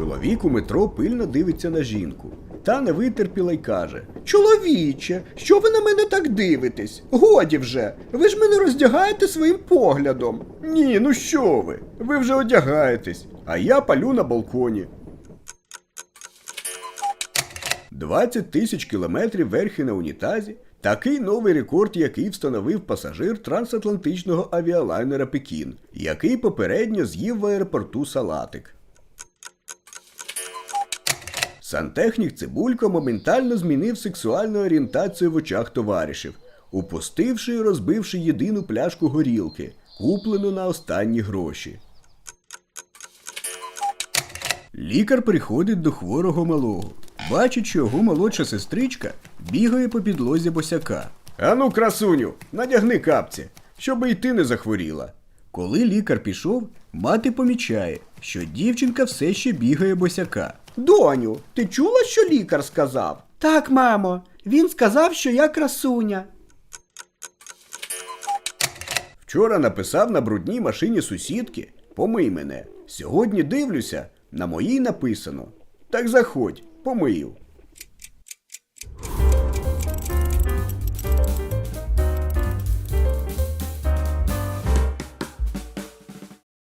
Чоловік у метро пильно дивиться на жінку. Та не витерпіла й каже: Чоловіче, що ви на мене так дивитесь? Годі вже, ви ж мене роздягаєте своїм поглядом. Ні, ну що ви? Ви вже одягаєтесь, а я палю на балконі. 20 тисяч кілометрів верхи на унітазі. Такий новий рекорд, який встановив пасажир трансатлантичного авіалайнера Пекін, який попередньо з'їв в аеропорту салатик. Сантехнік Цибулько моментально змінив сексуальну орієнтацію в очах товаришів, упустивши і розбивши єдину пляшку горілки, куплену на останні гроші. Лікар приходить до хворого малого. Бачить, що його молодша сестричка бігає по підлозі босяка. Ану, красуню, надягни капці, щоб і ти не захворіла. Коли лікар пішов, мати помічає, що дівчинка все ще бігає босяка. Доню, ти чула, що лікар сказав? Так, мамо, він сказав, що я красуня. Вчора написав на брудній машині сусідки Помий мене. Сьогодні дивлюся, на моїй написано. Так заходь, помию.